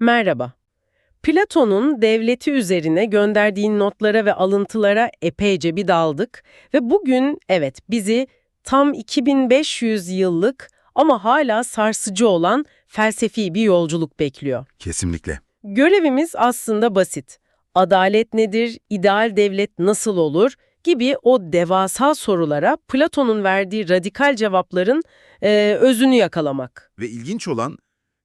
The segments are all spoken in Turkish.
Merhaba. Platon'un devleti üzerine gönderdiği notlara ve alıntılara epeyce bir daldık ve bugün evet bizi tam 2500 yıllık ama hala sarsıcı olan felsefi bir yolculuk bekliyor. Kesinlikle. Görevimiz aslında basit. Adalet nedir, ideal devlet nasıl olur gibi o devasa sorulara Platon'un verdiği radikal cevapların eee, özünü yakalamak. Ve ilginç olan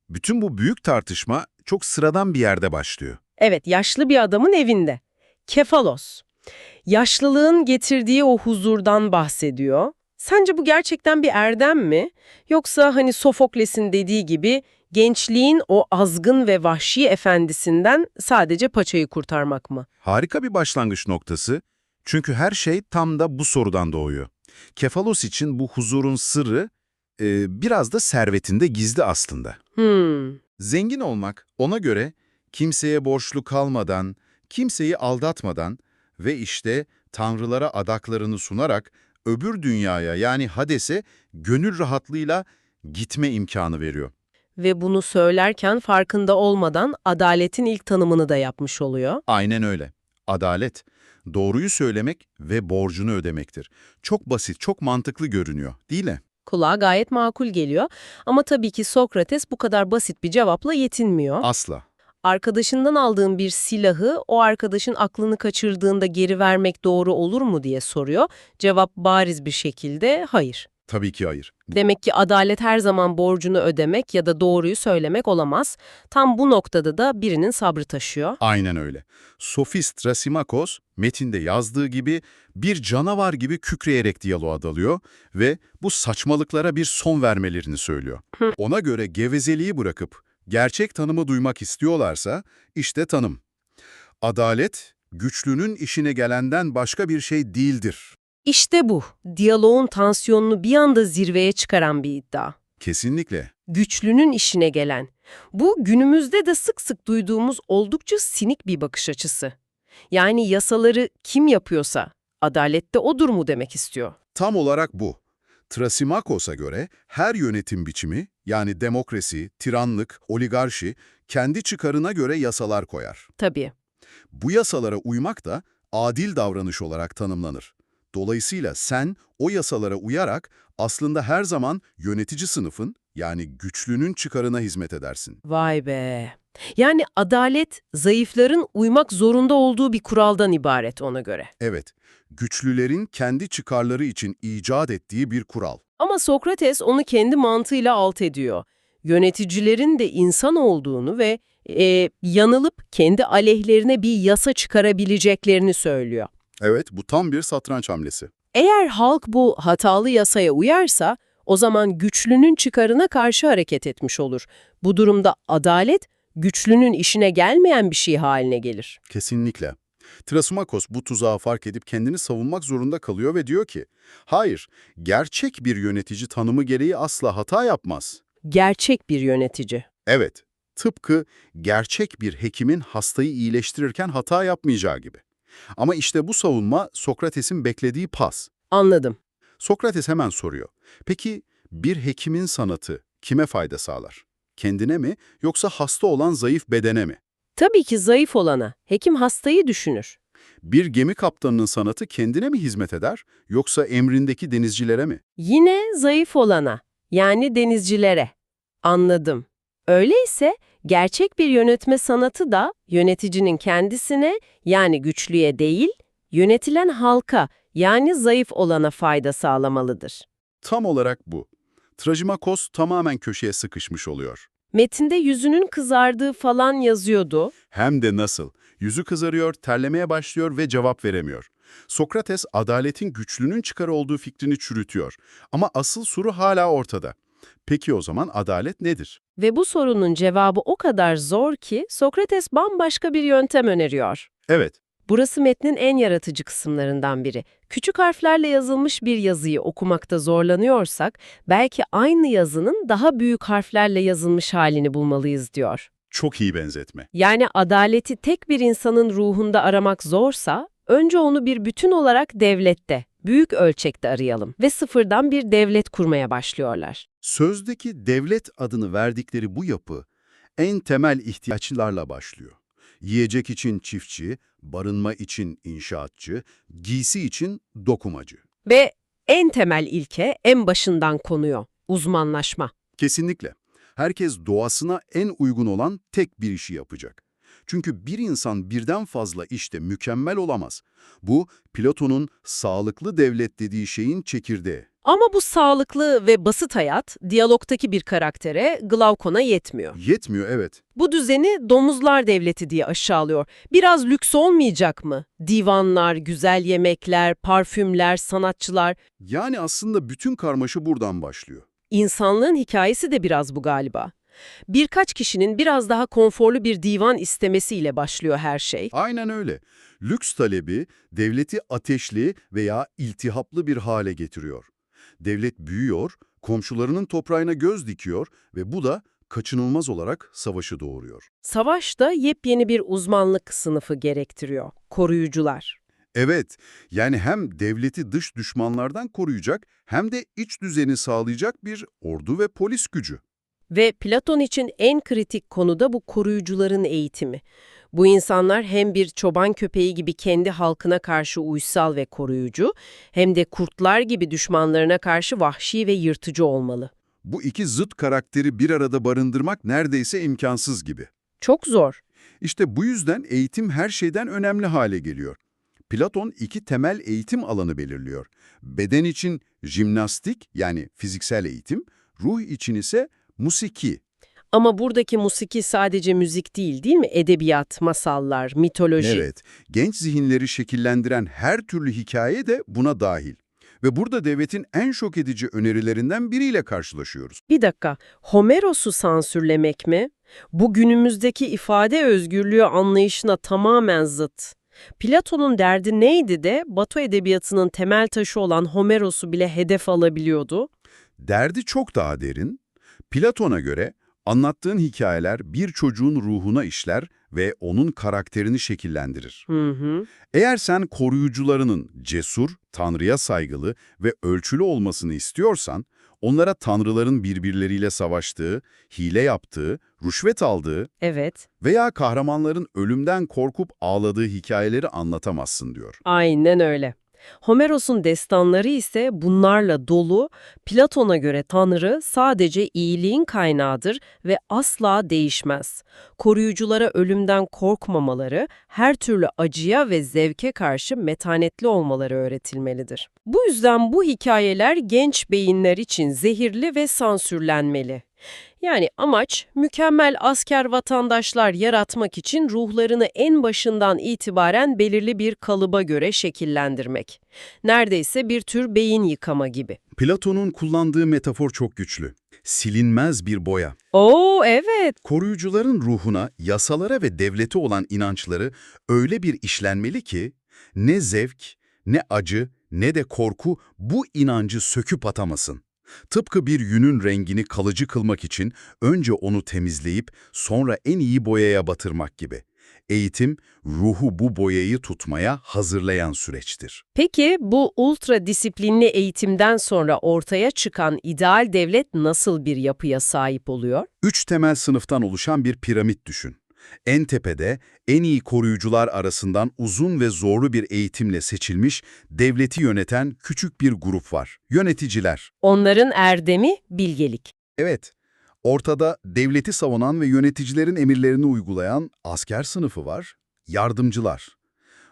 bütün bu büyük tartışma çok sıradan bir yerde başlıyor. Evet, yaşlı bir adamın evinde. Kefalos. Yaşlılığın getirdiği o huzurdan bahsediyor. Sence bu gerçekten bir erdem mi? Yoksa hani Sofokles'in dediği gibi gençliğin o azgın ve vahşi efendisinden sadece paçayı kurtarmak mı? Harika bir başlangıç noktası çünkü her şey tam da bu sorudan doğuyor. Kefalos için bu huzurun sırrı e, biraz da servetinde gizli aslında. Hmm, Zengin olmak ona göre kimseye borçlu kalmadan, kimseyi aldatmadan ve işte tanrılara adaklarını sunarak öbür dünyaya yani Hades'e gönül rahatlığıyla gitme imkanı veriyor. ve bunu söylerken farkında olmadan adaletin ilk tanımını da yapmış oluyor. Aynen öyle. Adalet, doğruyu söylemek ve borcunu ödemektir. Çok basit, çok mantıklı görünüyor, değil mi? Kulağa gayet makul geliyor ama tabii ki Sokrates bu kadar basit bir cevapla yetinmiyor. Asla. Arkadaşından aldığın bir silahı o arkadaşın aklını kaçırdığında geri vermek doğru olur mu diye soruyor. Cevap bariz bir şekilde hayır. Tabii ki hayır. Demek ki adalet her zaman borcunu ödemek ya da doğruyu söylemek olamaz. Tam bu noktada da birinin sabrı taşıyor. Aynen öyle. Sofist Trasimakos, metinde yazdığı gibi bir canavar gibi kükreyerek diyaloğa dalıyor ve bu saçmalıklara bir son vermelerini söylüyor. Hı. Ona göre gevezeliği bırakıp gerçek tanımı duymak istiyorlarsa işte tanım. Adalet, güçlünün işine gelenden başka bir şey değildir. İşte bu, diyaloğun tansiyonunu bir anda zirveye çıkaran bir iddia. Kesinlikle. güçlünün işine gelen. Bu günümüzde de sık sık duyduğumuz oldukça sinik bir bakış açısı. Yani yasaları kim yapıyorsa adalette odur mu demek istiyor. Tam olarak bu. Trasimakos'a göre her yönetim biçimi, yani demokrasi, tiranlık, oligarşi, kendi çıkarına göre yasalar koyar. Tabii. Bu yasalara uymak da adil davranış olarak tanımlanır. Dolayısıyla sen o yasalara uyarak aslında her zaman yönetici sınıfın, yani güçlünün çıkarına hizmet edersin. Vay be. Yani adalet zayıfların uymak zorunda olduğu bir kuraldan ibaret ona göre. Evet, güçlülerin kendi çıkarları için icat ettiği bir kural. Ama Sokrates onu kendi mantığıyla alt ediyor. Yöneticilerin de insan olduğunu ve e, yanılıp kendi aleyhlerine bir yasa çıkarabileceklerini söylüyor. Evet, bu tam bir satranç hamlesi. Eğer halk bu hatalı yasaya uyarsa, o zaman güçlünün çıkarına karşı hareket etmiş olur. Bu durumda adalet, güçlünün işine gelmeyen bir şey haline gelir. Kesinlikle. Trasumakos bu tuzağı fark edip kendini savunmak zorunda kalıyor ve diyor ki, hayır, gerçek bir yönetici tanımı gereği asla hata yapmaz. Gerçek bir yönetici. Evet, tıpkı gerçek bir hekimin hastayı iyileştirirken hata yapmayacağı gibi. Ama işte bu savunma Sokrates'in beklediği pas. Anladım. Sokrates hemen soruyor. Peki bir hekimin sanatı kime fayda sağlar? Kendine mi yoksa hasta olan zayıf bedene mi? Tabii ki zayıf olana. Hekim hastayı düşünür. Bir gemi kaptanının sanatı kendine mi hizmet eder yoksa emrindeki denizcilere mi? Yine zayıf olana, yani denizcilere. Anladım. Öyleyse gerçek bir yönetme sanatı da yöneticinin kendisine, yani güçlüye değil, yönetilen halka, yani zayıf olana fayda sağlamalıdır. Tam olarak bu. Trajimakos tamamen köşeye sıkışmış oluyor. Metinde yüzünün kızardığı falan yazıyordu. Hem de nasıl? Yüzü kızarıyor, terlemeye başlıyor ve cevap veremiyor. Sokrates adaletin güçlünün çıkarı olduğu fikrini çürütüyor. Ama asıl soru hala ortada. Peki o zaman adalet nedir? Ve bu sorunun cevabı o kadar zor ki Sokrates bambaşka bir yöntem öneriyor. Evet, Burası metnin en yaratıcı kısımlarından biri. Küçük harflerle yazılmış bir yazıyı okumakta zorlanıyorsak, belki aynı yazının daha büyük harflerle yazılmış halini bulmalıyız diyor. çok iyi benzetme. Yani adaleti tek bir insanın ruhunda aramak zorsa, önce onu bir bütün olarak devlette, büyük ölçekte arayalım ve sıfırdan bir devlet kurmaya başlıyorlar. Sözdeki devlet adını verdikleri bu yapı, en temel ihtiyaçlarla başlıyor. Yiyecek için çiftçi, barınma için inşaatçı, giysi için dokumacı. Ve en temel ilke en başından konuyor. Uzmanlaşma. Kesinlikle. Herkes doğasına en uygun olan tek bir işi yapacak. Çünkü bir insan birden fazla işte mükemmel olamaz. Bu, Platon'un sağlıklı devlet dediği şeyin çekirdeği. Ama bu sağlıklı ve basit hayat, diyalogtaki bir karaktere Glaukon'a yetmiyor. Yetmiyor evet. Bu düzeni domuzlar devleti diye aşağılıyor. Biraz lüks olmayacak mı? Divanlar, güzel yemekler, parfümler, sanatçılar. Yani aslında bütün karmaşa buradan başlıyor. İnsanlığın hikayesi de biraz bu galiba. Birkaç kişinin biraz daha konforlu bir divan istemesiyle başlıyor her şey. Aynen öyle. Lüks talebi devleti ateşli veya iltihaplı bir hale getiriyor. Devlet büyüyor, komşularının toprağına göz dikiyor ve bu da kaçınılmaz olarak savaşı doğuruyor. Savaş da yepyeni bir uzmanlık sınıfı gerektiriyor. Koruyucular. Evet, yani hem devleti dış düşmanlardan koruyacak hem de iç düzeni sağlayacak bir ordu ve polis gücü. Ve Platon için en kritik konu da bu koruyucuların eğitimi. Bu insanlar hem bir çoban köpeği gibi kendi halkına karşı uysal ve koruyucu, hem de kurtlar gibi düşmanlarına karşı vahşi ve yırtıcı olmalı. Bu iki zıt karakteri bir arada barındırmak neredeyse imkansız gibi. Çok zor. İşte bu yüzden eğitim her şeyden önemli hale geliyor. Platon iki temel eğitim alanı belirliyor. Beden için jimnastik yani fiziksel eğitim, ruh için ise musiki. Ama buradaki musiki sadece müzik değil değil mi? Edebiyat, masallar, mitoloji. Evet, genç zihinleri şekillendiren her türlü hikaye de buna dahil. Ve burada devletin en şok edici önerilerinden biriyle karşılaşıyoruz. Bir dakika, Homeros'u sansürlemek mi? Bu günümüzdeki ifade özgürlüğü anlayışına tamamen zıt. Platon'un derdi neydi de Batı edebiyatının temel taşı olan Homeros'u bile hedef alabiliyordu? Derdi çok daha derin. Platon'a göre anlattığın hikayeler bir çocuğun ruhuna işler ve onun karakterini şekillendirir. Hı hı. Eğer sen koruyucularının cesur, tanrıya saygılı ve ölçülü olmasını istiyorsan, onlara tanrıların birbirleriyle savaştığı, hile yaptığı, rüşvet aldığı Evet, veya kahramanların ölümden korkup ağladığı hikayeleri anlatamazsın diyor. aynen öyle. Homeros'un destanları ise bunlarla dolu, Platon'a göre Tanrı sadece iyiliğin kaynağıdır ve asla değişmez. Koruyuculara ölümden korkmamaları, her türlü acıya ve zevke karşı metanetli olmaları öğretilmelidir. Bu yüzden bu hikayeler genç beyinler için zehirli ve sansürlenmeli. Yani amaç mükemmel asker vatandaşlar yaratmak için ruhlarını en başından itibaren belirli bir kalıba göre şekillendirmek. Neredeyse bir tür beyin yıkama gibi. Platon'un kullandığı metafor çok güçlü. Silinmez bir boya. Oo evet. Koruyucuların ruhuna, yasalara ve devlete olan inançları öyle bir işlenmeli ki ne zevk, ne acı, ne de korku bu inancı söküp atamasın. Tıpkı bir yünün rengini kalıcı kılmak için önce onu temizleyip sonra en iyi boyaya batırmak gibi. Eğitim, ruhu bu boyayı tutmaya hazırlayan süreçtir. Peki bu ultra disiplinli eğitimden sonra ortaya çıkan ideal devlet nasıl bir yapıya sahip oluyor? Üç temel sınıftan oluşan bir piramit düşün. En tepede, en iyi koruyucular arasından uzun ve zorlu bir eğitimle seçilmiş, devleti yöneten küçük bir grup var. Yöneticiler. Onların erdemi bilgelik. Evet, ortada devleti savunan ve yöneticilerin emirlerini uygulayan asker sınıfı var. Yardımcılar.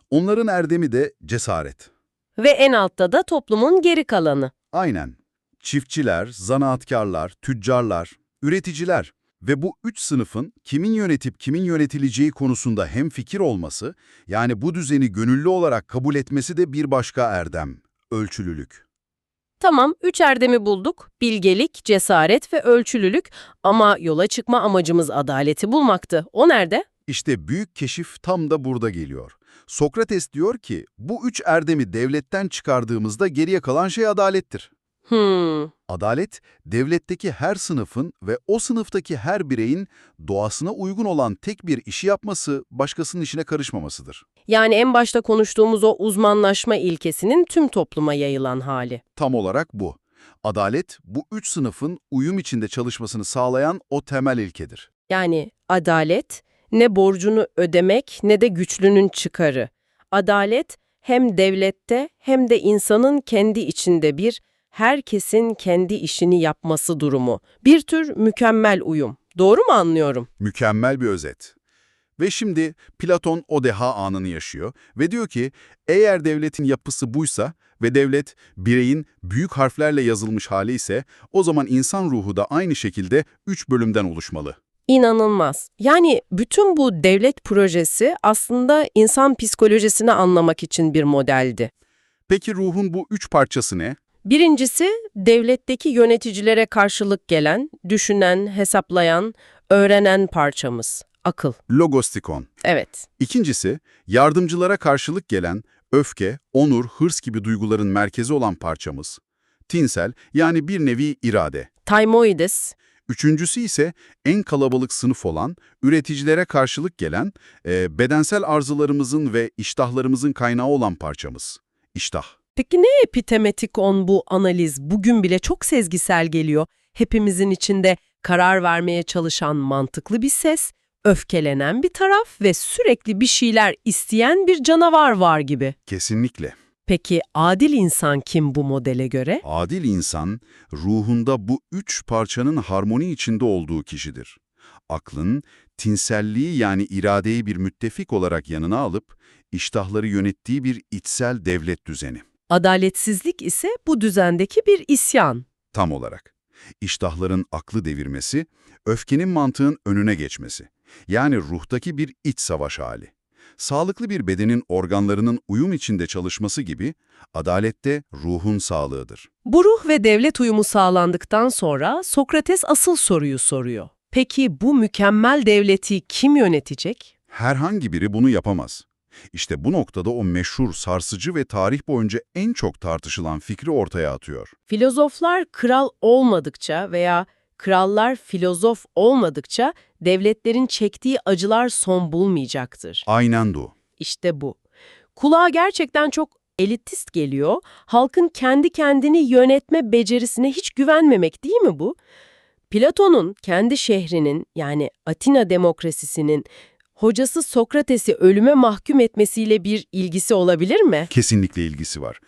Onların erdemi de cesaret. Ve en altta da toplumun geri kalanı. Aynen. Çiftçiler, zanaatkarlar, tüccarlar, üreticiler ve bu üç sınıfın kimin yönetip kimin yönetileceği konusunda hemfikir olması, yani bu düzeni gönüllü olarak kabul etmesi de bir başka erdem, ölçülülük. Tamam, üç erdemi bulduk. Bilgelik, cesaret ve ölçülülük. Ama yola çıkma amacımız adaleti bulmaktı. O nerede? İşte büyük keşif tam da burada geliyor. Sokrates diyor ki, bu üç erdemi devletten çıkardığımızda geriye kalan şey adalettir. Hmm, Adalet, devletteki her sınıfın ve o sınıftaki her bireyin doğasına uygun olan tek bir işi yapması, başkasının işine karışmamasıdır. yani en başta konuştuğumuz o uzmanlaşma ilkesinin tüm topluma yayılan hali. Tam olarak bu. Adalet, bu üç sınıfın uyum içinde çalışmasını sağlayan o temel ilkedir. Yani adalet ne borcunu ödemek ne de güçlünün çıkarı. Adalet hem devlette hem de insanın kendi içinde bir herkesin kendi işini yapması durumu. Bir tür mükemmel uyum. Doğru mu anlıyorum? Mükemmel bir özet. Ve şimdi Platon o deha anını yaşıyor ve diyor ki eğer devletin yapısı buysa ve devlet bireyin büyük harflerle yazılmış hali ise o zaman insan ruhu da aynı şekilde üç bölümden oluşmalı. İnanılmaz. Yani bütün bu devlet projesi aslında insan psikolojisini anlamak için bir modeldi. Peki ruhun bu üç parçası ne? Birincisi, devletteki yöneticilere karşılık gelen, düşünen, hesaplayan, öğrenen parçamız. Akıl. Logostikon. Evet. İkincisi, yardımcılara karşılık gelen öfke, onur, hırs gibi duyguların merkezi olan parçamız. Tinsel yani bir nevi irade. Thymoides. Üçüncüsü ise en kalabalık sınıf olan, üreticilere karşılık gelen, e, bedensel arzularımızın ve iştahlarımızın kaynağı olan parçamız. İştah. Peki ne epitemetik on bu analiz bugün bile çok sezgisel geliyor. Hepimizin içinde karar vermeye çalışan mantıklı bir ses, öfkelenen bir taraf ve sürekli bir şeyler isteyen bir canavar var gibi. Kesinlikle. Peki adil insan kim bu modele göre? Adil insan, ruhunda bu üç parçanın harmoni içinde olduğu kişidir. Aklın, tinselliği yani iradeyi bir müttefik olarak yanına alıp, iştahları yönettiği bir içsel devlet düzeni. Adaletsizlik ise bu düzendeki bir isyan. Tam olarak. İştahların aklı devirmesi, öfkenin mantığın önüne geçmesi. Yani ruhtaki bir iç savaş hali. Sağlıklı bir bedenin organlarının uyum içinde çalışması gibi, adalette ruhun sağlığıdır. Bu ruh ve devlet uyumu sağlandıktan sonra Sokrates asıl soruyu soruyor. Peki bu mükemmel devleti kim yönetecek? Herhangi biri bunu yapamaz. İşte bu noktada o meşhur, sarsıcı ve tarih boyunca en çok tartışılan fikri ortaya atıyor. Filozoflar kral olmadıkça veya krallar filozof olmadıkça devletlerin çektiği acılar son bulmayacaktır. Aynen bu. İşte bu. Kulağa gerçekten çok elitist geliyor. Halkın kendi kendini yönetme becerisine hiç güvenmemek değil mi bu? Platon'un kendi şehrinin yani Atina demokrasisinin hocası Sokrates'i ölüme mahkum etmesiyle bir ilgisi olabilir mi? Kesinlikle ilgisi var.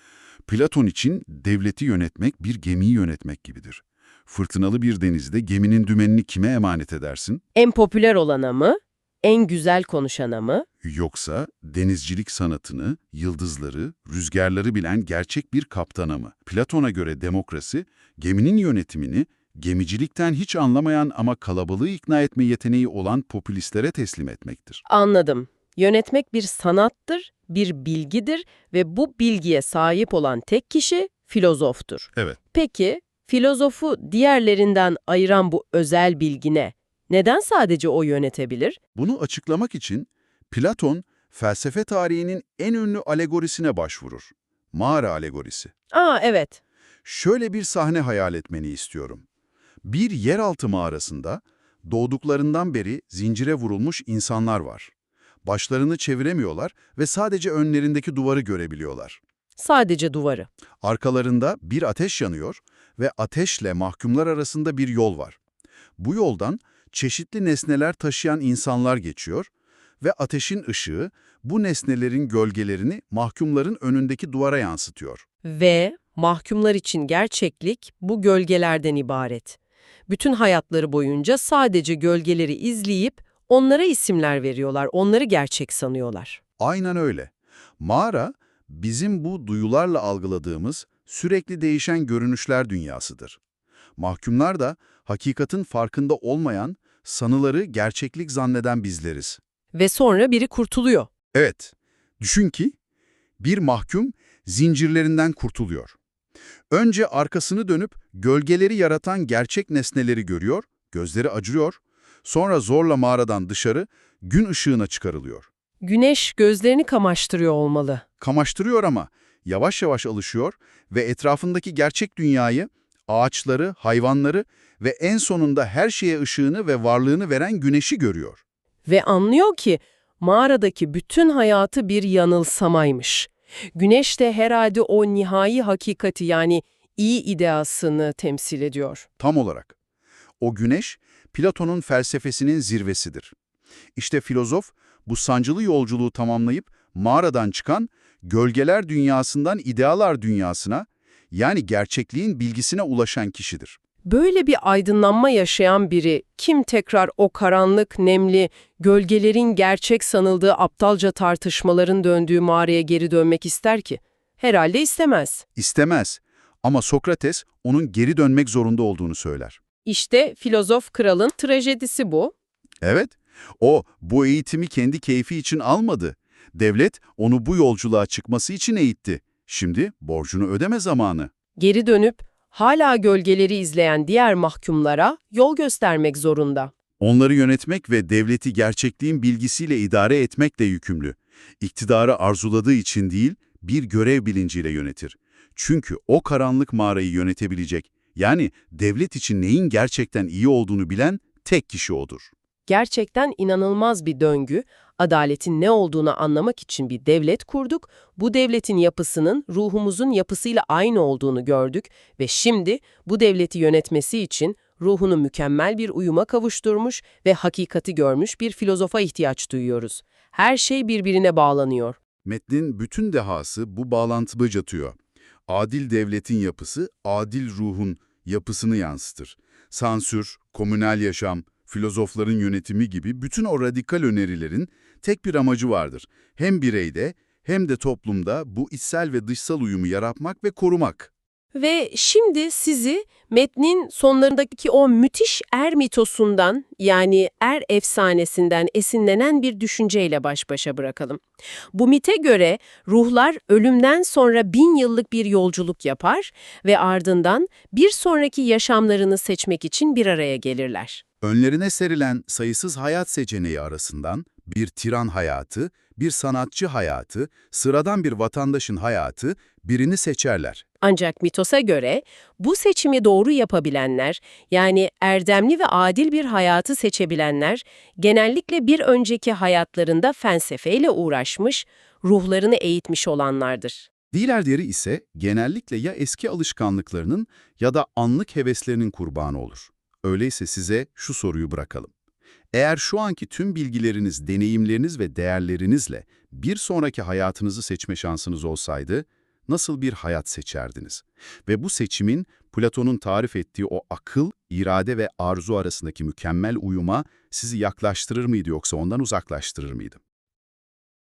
Platon için devleti yönetmek bir gemiyi yönetmek gibidir. Fırtınalı bir denizde geminin dümenini kime emanet edersin? En popüler olana mı? En güzel konuşana mı? Yoksa denizcilik sanatını, yıldızları, rüzgarları bilen gerçek bir kaptana mı? Platon'a göre demokrasi, geminin yönetimini, gemicilikten hiç anlamayan ama kalabalığı ikna etme yeteneği olan popülistlere teslim etmektir. Anladım. Yönetmek bir sanattır, bir bilgidir ve bu bilgiye sahip olan tek kişi filozoftur. Evet. Peki, filozofu diğerlerinden ayıran bu özel bilgi ne? Neden sadece o yönetebilir? Bunu açıklamak için Platon, felsefe tarihinin en ünlü alegorisine başvurur. Mağara alegorisi. Aa evet. Şöyle bir sahne hayal etmeni istiyorum. Bir yeraltı mağarasında doğduklarından beri zincire vurulmuş insanlar var. Başlarını çeviremiyorlar ve sadece önlerindeki duvarı görebiliyorlar. Sadece duvarı. Arkalarında bir ateş yanıyor ve ateşle mahkumlar arasında bir yol var. Bu yoldan çeşitli nesneler taşıyan insanlar geçiyor ve ateşin ışığı bu nesnelerin gölgelerini mahkumların önündeki duvara yansıtıyor. Ve mahkumlar için gerçeklik bu gölgelerden ibaret. Bütün hayatları boyunca sadece gölgeleri izleyip onlara isimler veriyorlar, onları gerçek sanıyorlar. Aynen öyle. Mağara, bizim bu duyularla algıladığımız sürekli değişen görünüşler dünyasıdır. Mahkumlar da hakikatin farkında olmayan, sanıları gerçeklik zanneden bizleriz. Ve sonra biri kurtuluyor. Evet, düşün ki bir mahkum zincirlerinden kurtuluyor. Önce arkasını dönüp gölgeleri yaratan gerçek nesneleri görüyor, gözleri acıyor, sonra zorla mağaradan dışarı gün ışığına çıkarılıyor. Güneş gözlerini kamaştırıyor olmalı. Kamaştırıyor ama yavaş yavaş alışıyor ve etrafındaki gerçek dünyayı, ağaçları, hayvanları ve en sonunda her şeye ışığını ve varlığını veren güneşi görüyor. Ve anlıyor ki mağaradaki bütün hayatı bir yanılsamaymış. Güneş de herhalde o nihai hakikati yani iyi ideasını temsil ediyor. Tam olarak. O güneş, Platon'un felsefesinin zirvesidir. İşte filozof, bu sancılı yolculuğu tamamlayıp mağaradan çıkan, gölgeler dünyasından idealar dünyasına, yani gerçekliğin bilgisine ulaşan kişidir. Böyle bir aydınlanma yaşayan biri kim tekrar o karanlık, nemli, gölgelerin gerçek sanıldığı aptalca tartışmaların döndüğü mağaraya geri dönmek ister ki? Herhalde istemez. İstemez ama Sokrates onun geri dönmek zorunda olduğunu söyler. İşte filozof kralın trajedisi bu. Evet, o bu eğitimi kendi keyfi için almadı. Devlet onu bu yolculuğa çıkması için eğitti. Şimdi borcunu ödeme zamanı. Geri dönüp hala gölgeleri izleyen diğer mahkumlara yol göstermek zorunda. Onları yönetmek ve devleti gerçekliğin bilgisiyle idare etmekle yükümlü. İktidarı arzuladığı için değil, bir görev bilinciyle yönetir. Çünkü o karanlık mağarayı yönetebilecek, yani devlet için neyin gerçekten iyi olduğunu bilen tek kişi odur. Gerçekten inanılmaz bir döngü. Adaletin ne olduğunu anlamak için bir devlet kurduk. Bu devletin yapısının ruhumuzun yapısıyla aynı olduğunu gördük ve şimdi bu devleti yönetmesi için ruhunu mükemmel bir uyuma kavuşturmuş ve hakikati görmüş bir filozofa ihtiyaç duyuyoruz. Her şey birbirine bağlanıyor. Metnin bütün dehası bu bağlantıya yatıyor. Adil devletin yapısı, adil ruhun yapısını yansıtır. Sansür, komünel yaşam, filozofların yönetimi gibi bütün o radikal önerilerin tek bir amacı vardır. Hem bireyde hem de toplumda bu içsel ve dışsal uyumu yaratmak ve korumak. Ve şimdi sizi metnin sonlarındaki o müthiş er mitosundan yani er efsanesinden esinlenen bir düşünceyle baş başa bırakalım. Bu mite göre ruhlar ölümden sonra bin yıllık bir yolculuk yapar ve ardından bir sonraki yaşamlarını seçmek için bir araya gelirler. Önlerine serilen sayısız hayat seçeneği arasından bir tiran hayatı, bir sanatçı hayatı, sıradan bir vatandaşın hayatı birini seçerler. Ancak mitosa göre bu seçimi doğru yapabilenler, yani erdemli ve adil bir hayatı seçebilenler, genellikle bir önceki hayatlarında felsefeyle uğraşmış, ruhlarını eğitmiş olanlardır. Diğer ise genellikle ya eski alışkanlıklarının ya da anlık heveslerinin kurbanı olur. Öyleyse size şu soruyu bırakalım. Eğer şu anki tüm bilgileriniz, deneyimleriniz ve değerlerinizle bir sonraki hayatınızı seçme şansınız olsaydı, nasıl bir hayat seçerdiniz? Ve bu seçimin Platon'un tarif ettiği o akıl, irade ve arzu arasındaki mükemmel uyuma sizi yaklaştırır mıydı yoksa ondan uzaklaştırır mıydı?